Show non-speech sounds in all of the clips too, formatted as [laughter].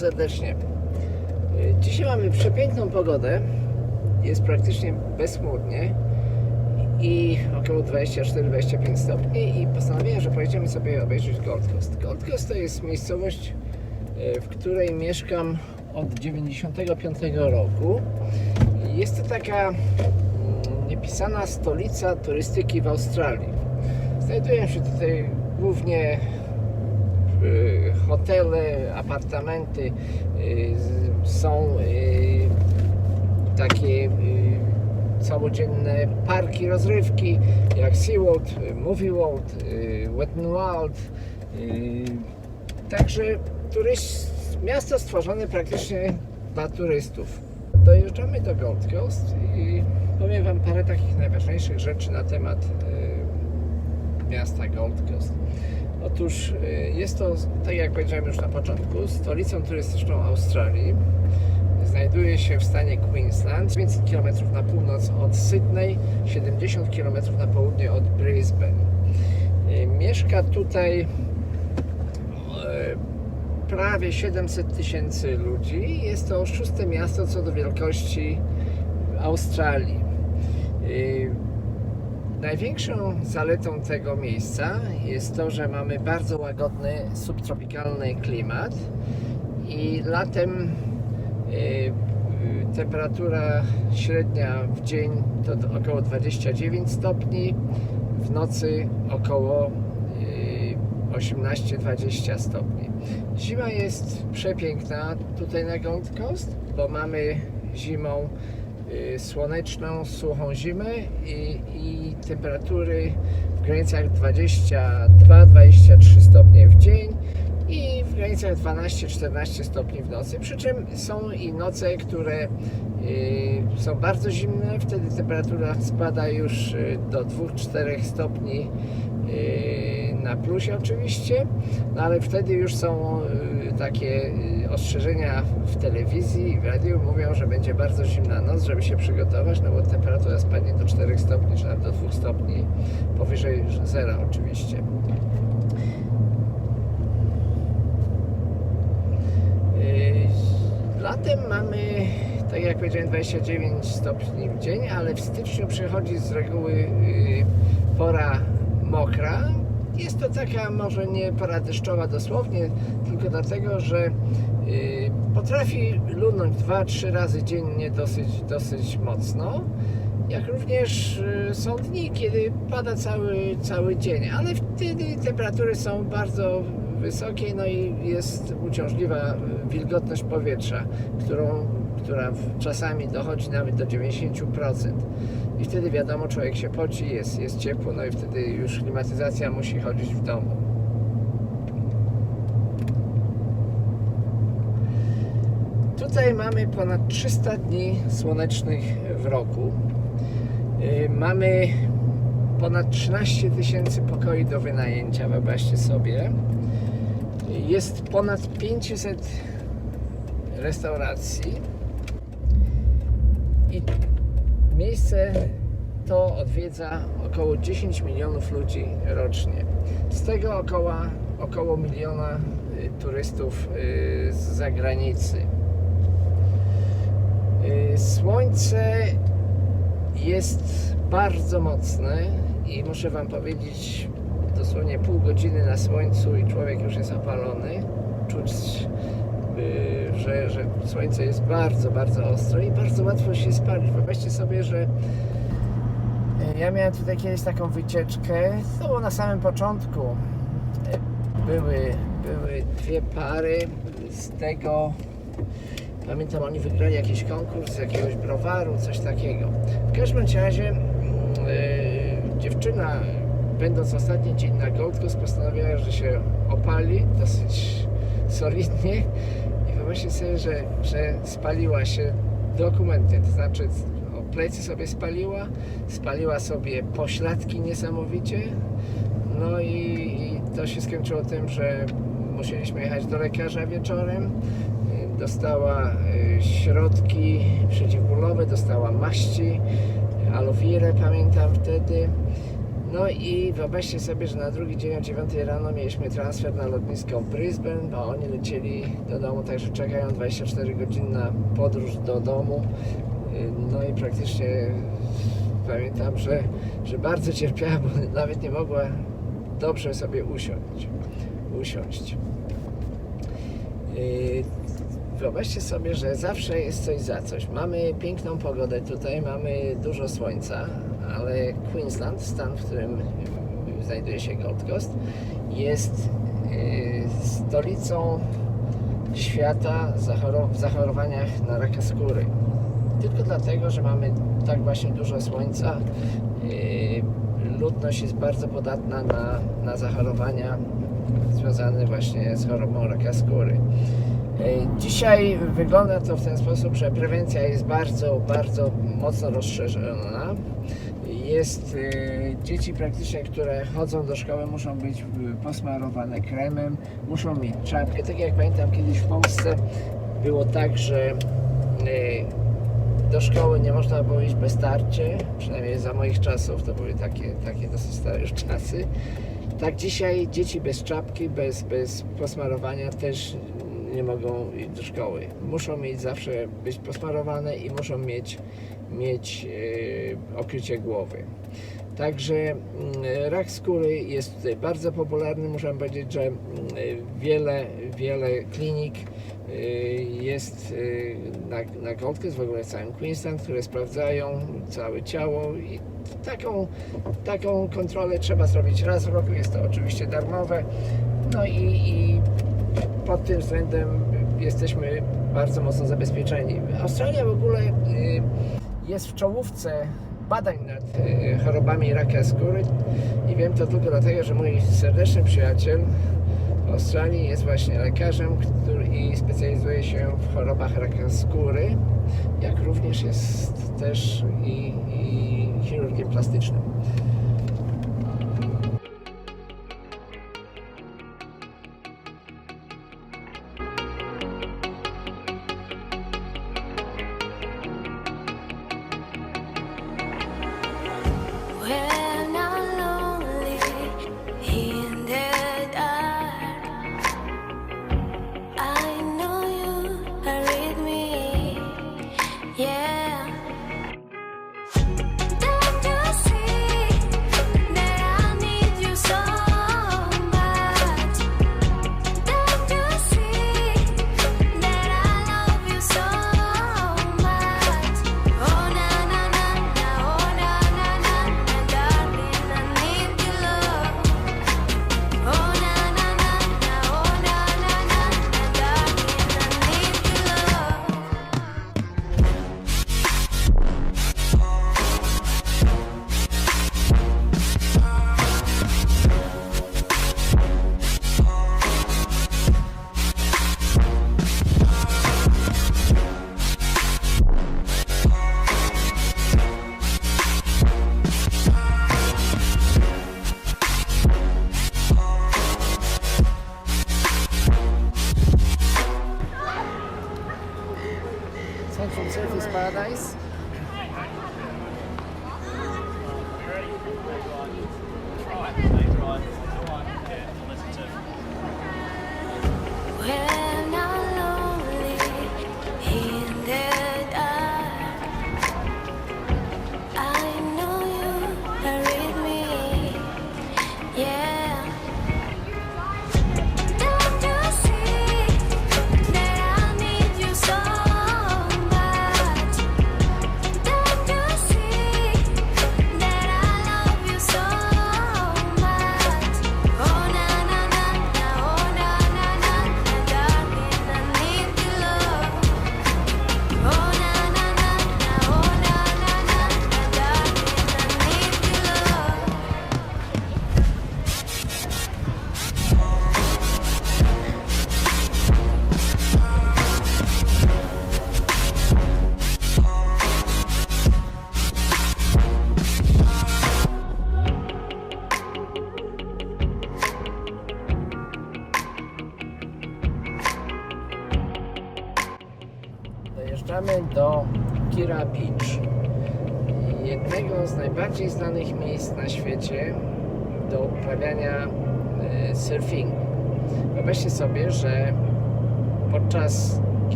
Serdecznie. Dzisiaj mamy przepiękną pogodę. Jest praktycznie bezchmurnie i około 24-25 stopni i postanowiłem, że pojedziemy sobie obejrzeć Gold Coast. Gold Coast to jest miejscowość, y, w której mieszkam od 95 roku. Jest to taka mm, niepisana stolica turystyki w Australii. Znajdują się tutaj głównie y, hotele, apartamenty, y, są y, takie y, całodzienne parki rozrywki jak SeaWorld, Movie World, Wet n Wild. Także turyst, miasto stworzone praktycznie dla turystów. Dojeżdżamy do Gold Coast i powiem Wam parę takich najważniejszych rzeczy na temat miasta Gold Coast. Otóż y, jest to, tak jak powiedziałem już na początku, stolicą turystyczną Australii. Znajduje się w stanie Queensland, 500 km na północ od Sydney, 70 km na południe od Brisbane. Y, Mieszka tutaj e, prawie 700 tysięcy ludzi. Jest to szóste miasto co do wielkości Australii. Y, Największą zaletą tego miejsca jest to, że mamy bardzo łagodny, subtropikalny klimat i latem y, y, temperatura średnia w dzień to około 29 stopni, w nocy około y, 18-20 stopni. Zima jest przepiękna tutaj na Gold Coast, bo mamy zimą y, słoneczną, suchą zimę i, i temperatury w granicach 22-23 stopnie w dzień i w granicach 12-14 stopni w nocy. Przy czym są i noce, które y, są bardzo zimne, wtedy temperatura spada już y, do 2-4 stopni y, na plusie oczywiście, no ale wtedy już są y, takie y, ostrzeżenia w telewizji i w radiu mówią, że będzie bardzo zimna noc, żeby się przygotować, no bo temperatura spadnie do 4 stopni, czy nawet do 2 stopni, powyżej zera oczywiście. Yy, Latem mamy, tak jak powiedziałem, 29 stopni w dzień, ale w styczniu przychodzi z reguły yy, pora mokra. Jest to taka może nie pora deszczowa dosłownie, tylko dlatego, że yy, potrafi lunąć 2-3 razy dziennie dosyć, dosyć mocno. Jak również yy, są dni, kiedy pada cały, cały dzień, ale wtedy temperatury są bardzo wysokie, no i jest uciążliwa y, wilgotność powietrza, którą, która czasami dochodzi nawet do 90%. I wtedy wiadomo, człowiek się poci, jest, jest ciepło, no i wtedy już klimatyzacja musi chodzić w domu. Tutaj mamy ponad 300 dni słonecznych w roku. Y, Mamy ponad 13 tysięcy pokoi do wynajęcia, wyobraźcie sobie. Jest ponad 500 restauracji i miejsce to odwiedza około 10 milionów ludzi rocznie. Z tego około, około miliona y, turystów y, z zagranicy. Y, Słońce jest bardzo mocne i muszę Wam powiedzieć, dosłownie pół godziny na słońcu i człowiek już jest opalony. Czuć, y, że, że słońce jest bardzo, bardzo ostre i bardzo łatwo się spalić. Wyobraźcie sobie, że y, ja miałem tutaj kiedyś taką wycieczkę, to było na samym początku. Y, Były, były dwie pary z tego Pamiętam, oni wygrali jakiś konkurs jakiegoś browaru, coś takiego. W każdym razie yy, dziewczyna, będąc ostatni dzień na Gold Coast, że się opali dosyć solidnie i wyobraźcie sobie, że, że spaliła się dokumenty, to znaczy plecy sobie spaliła, spaliła sobie pośladki niesamowicie, no i, i to się skończyło tym, że musieliśmy jechać do lekarza wieczorem, dostała y, środki przeciwbólowe, dostała maści, aloe pamiętam wtedy. No i wyobraźcie sobie, że na drugi dzień o 9 rano mieliśmy transfer na lotnisko Brisbane, a oni lecieli do domu, także czekają 24 godziny na podróż do domu. Y, No i praktycznie pamiętam, że, że bardzo cierpiała, bo nawet nie mogła dobrze sobie usiąść. usiąść. Yy, Wyobraźcie sobie, że zawsze jest coś za coś. Mamy piękną pogodę tutaj, mamy dużo słońca, ale Queensland, stan, w którym znajduje się Gold Coast, jest yy, stolicą świata w zachorowaniach na raka skóry. Tylko dlatego, że mamy tak właśnie dużo słońca, yy, ludność jest bardzo podatna na, na zachorowania związane właśnie z chorobą raka skóry. E, Dzisiaj wygląda to w ten sposób, że prewencja jest bardzo, bardzo mocno rozszerzona. Jest e, dzieci praktycznie, które chodzą do szkoły, muszą być e, posmarowane kremem, muszą mieć czapkę. Tak jak pamiętam kiedyś w Polsce było tak, że e, do szkoły nie można było iść bez tarczy, przynajmniej za moich czasów, to były takie, takie dosyć stare już czasy. Tak dzisiaj dzieci bez czapki, bez, bez posmarowania też nie mogą iść do szkoły. Muszą mieć zawsze być posmarowane i muszą mieć, mieć e, okrycie głowy. Także mm, rak skóry jest tutaj bardzo popularny. Muszę powiedzieć, że mm, wiele, wiele klinik y, jest y, na, na Gold Coast, w ogóle w całym Queensland, które sprawdzają całe ciało i taką, taką kontrolę trzeba zrobić raz w roku. Jest to oczywiście darmowe. No i, i pod tym względem jesteśmy bardzo mocno zabezpieczeni. Australia w ogóle jest w czołówce badań nad y, chorobami raka skóry i wiem to tylko dlatego, że mój serdeczny przyjaciel w Australii jest właśnie lekarzem który i specjalizuje się w chorobach raka skóry, jak również jest też i, i chirurgiem plastycznym.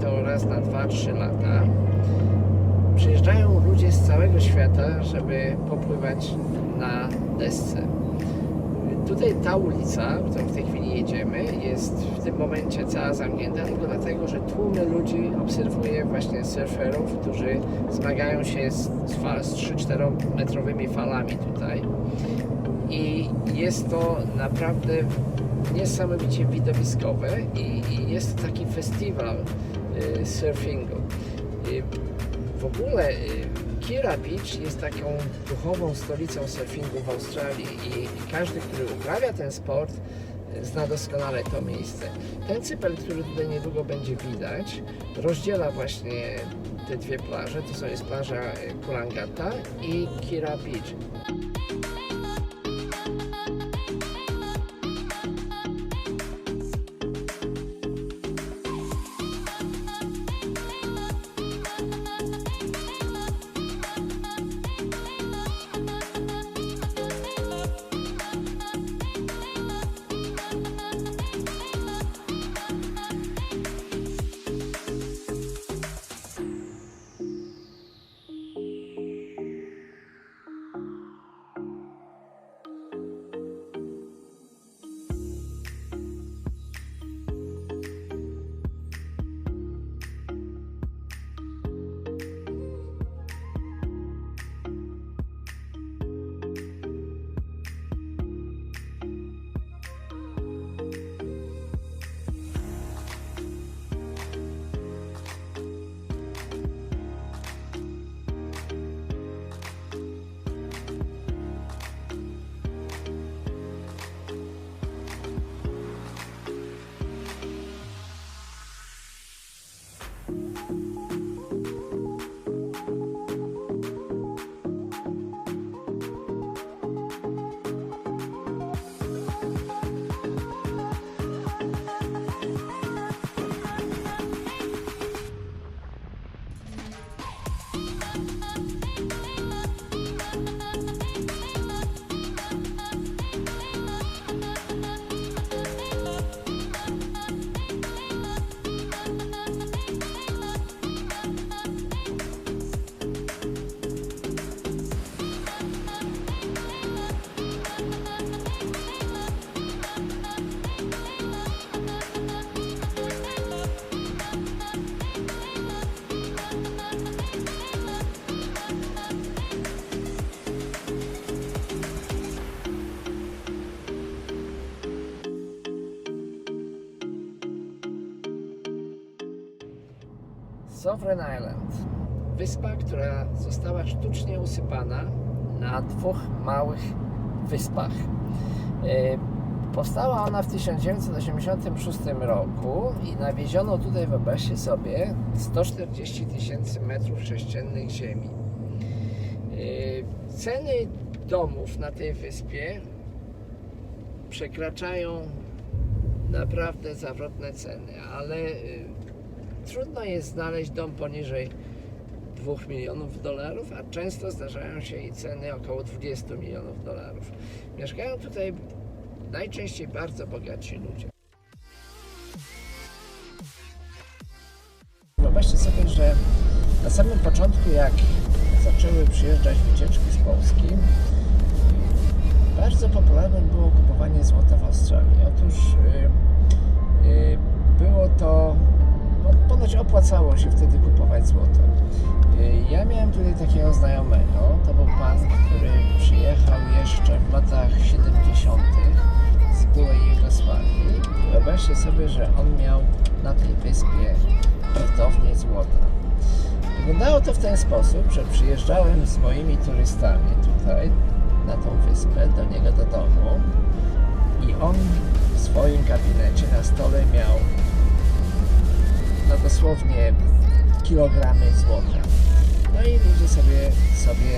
To raz na 2-3 lata, przyjeżdżają ludzie z całego świata, żeby popływać na desce. Tutaj ta ulica, którą w tej chwili jedziemy, jest w tym momencie cała zamknięta tylko dlatego, że tłumy ludzi obserwuje właśnie surferów, którzy zmagają się z, fal, z 3-4 metrowymi falami tutaj. I jest to naprawdę niesamowicie widowiskowe i, i jest to taki festiwal surfingu. Y, w ogóle y, Kira Beach jest taką duchową stolicą surfingu w Australii i, każdy, który uprawia ten sport, y, zna doskonale to miejsce. Ten cypel, który tutaj niedługo będzie widać, rozdziela właśnie te dwie plaże. To są jest plaża y, Kulangata i Kira Beach. Sovereign Island. Wyspa, która została sztucznie usypana na dwóch małych wyspach. E, Powstała ona w 1986 roku i nawieziono tutaj, wyobraźcie sobie, 140 tysięcy metrów sześciennych ziemi. E, Ceny domów na tej wyspie przekraczają naprawdę zawrotne ceny, ale y, trudno jest znaleźć dom poniżej 2 milionów dolarów, a często zdarzają się i ceny około 20 milionów dolarów. Mieszkają tutaj najczęściej bardzo bogaci ludzie. Wyobraźcie sobie, że na samym początku, jak zaczęły przyjeżdżać wycieczki z Polski, bardzo popularne było kupowanie złota w Australii. Otóż y, y, było to, ponoć opłacało się wtedy kupować złoto. Y, ja miałem tutaj takiego znajomego, to był pan, który przyjechał jeszcze w latach 70. z byłej Jugosławii. Wyobraźcie sobie, że on miał na tej wyspie hurtownię złota. Wyglądało to w ten sposób, że przyjeżdżałem z moimi turystami tutaj na tą wyspę, do niego do domu i on w swoim gabinecie na stole miał no dosłownie kilogramy złota. No i ludzie sobie, sobie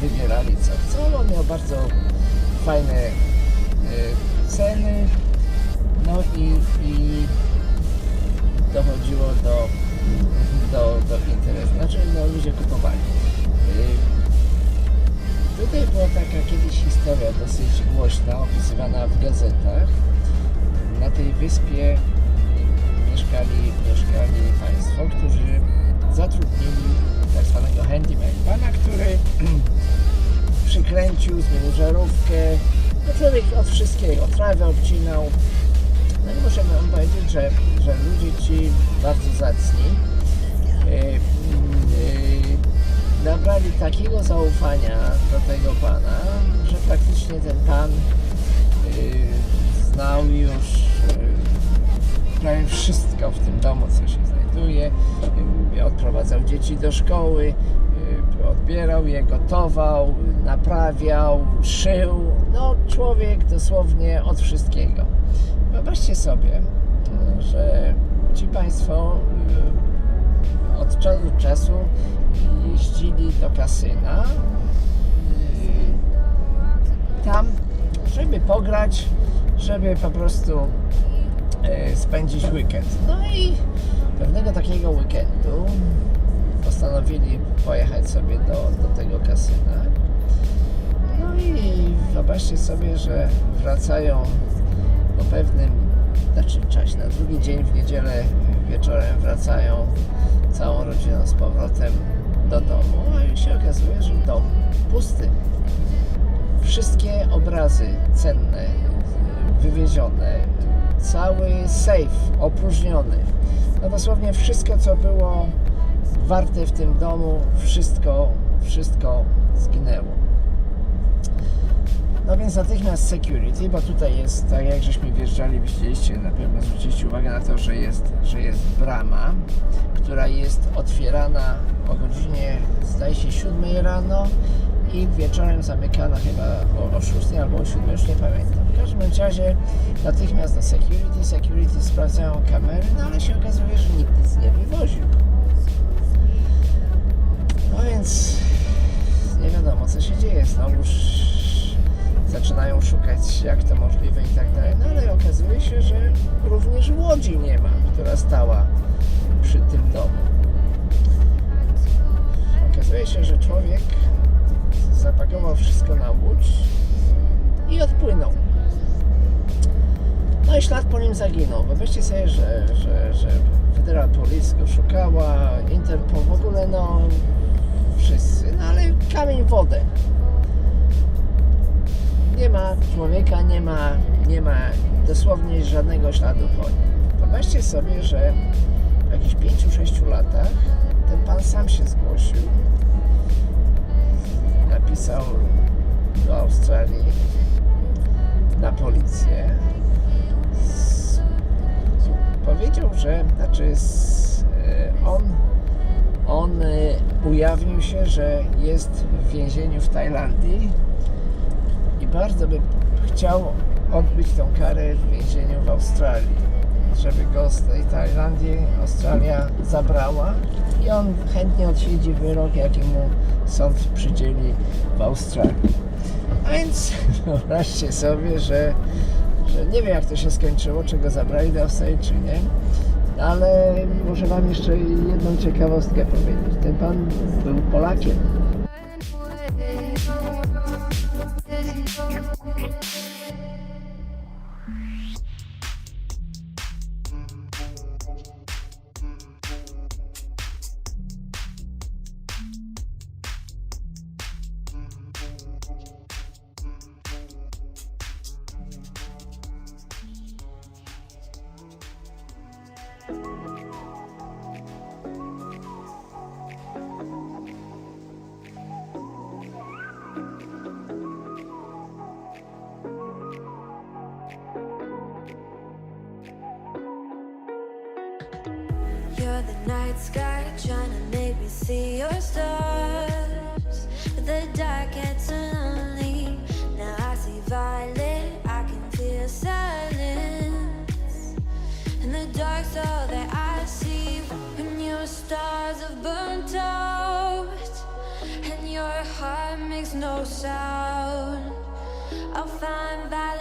yy, wybierali co chcą. On miał bardzo fajne yy, ceny. No i, i dochodziło do do, do Pinterest. Znaczy, no ludzie kupowali. Y, Tutaj była taka kiedyś historia dosyć głośna, opisywana w gazetach. Tej wyspie mieszkali, mieszkali państwo, którzy zatrudnili tak zwanego handyman, pana, który [clears throat] przykręcił, zmienił żarówkę. No człowiek od wszystkiego, trawę obcinał. No i muszę wam powiedzieć, że, że ludzie ci bardzo zacni mm, e, nabrali takiego zaufania do tego pana, że praktycznie ten pan e, znał już e, prawie wszystko w tym domu, co się znajduje. E, Odprowadzał dzieci do szkoły, e, odbierał je, gotował, naprawiał, szył. No, człowiek dosłownie od wszystkiego. Wyobraźcie sobie, że ci Państwo od czasu do czasu jeździli do kasyna tam, żeby pograć, żeby po prostu e, spędzić weekend. No i pewnego takiego weekendu postanowili pojechać sobie do, do tego kasyna. No i wyobraźcie sobie, że wracają po pewnym, znaczy czasie, na drugi dzień w niedzielę wieczorem wracają całą rodziną z powrotem do domu, a i się okazuje, że dom pusty. Wszystkie obrazy cenne, wywiezione, cały safe opróżniony. No dosłownie wszystko, co było warte w tym domu, wszystko, wszystko zginęło. No więc natychmiast security, bo tutaj jest, tak jak żeśmy wjeżdżali, widzieliście, na pewno zwróciliście uwagę na to, że jest, że jest brama, która jest otwierana o godzinie, zdaje się, 7 rano i wieczorem zamykana chyba o, o 6 albo o 7, już nie pamiętam. W każdym razie natychmiast do security, security sprawdzają kamery, no ale się okazuje, że nikt nic nie wywoził. No więc nie wiadomo co się dzieje, znowuż zaczynają szukać jak to możliwe i tak dalej, no ale okazuje się, że również łodzi nie ma, która stała przy tym domu. Okazuje się, że człowiek zapakował wszystko na łódź i odpłynął. No ślad po nim zaginął. Wyobraźcie sobie, że, że, że Federal Police go szukała, Interpol, w ogóle no wszyscy, no ale kamień w wodę. Nie ma człowieka, nie ma, nie ma dosłownie żadnego śladu po nim. Wyobraźcie sobie, że w jakichś 5-6 latach ten pan sam się zgłosił. Napisał do Australii na policję. Powiedział, że znaczy s- e, on, on e, ujawnił się, że jest w więzieniu w Tajlandii i bardzo by chciał odbyć tą karę w więzieniu w Australii, żeby go z tej Tajlandii Australia zabrała i on chętnie odsiedzi wyrok, jaki mu sąd przydzieli w Australii. A więc [laughs] wyobraźcie sobie, że nie wiem jak to się skończyło, czy go zabrali do Australii, czy nie, ale muszę Wam jeszcze jedną ciekawostkę powiedzieć. Ten pan był Polakiem. The night sky trying to make me see your stars. The dark gets lonely. Now I see violet, I can feel silence. And the dark's all that I see when your stars have burnt out. And your heart makes no sound. I'll find valid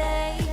day.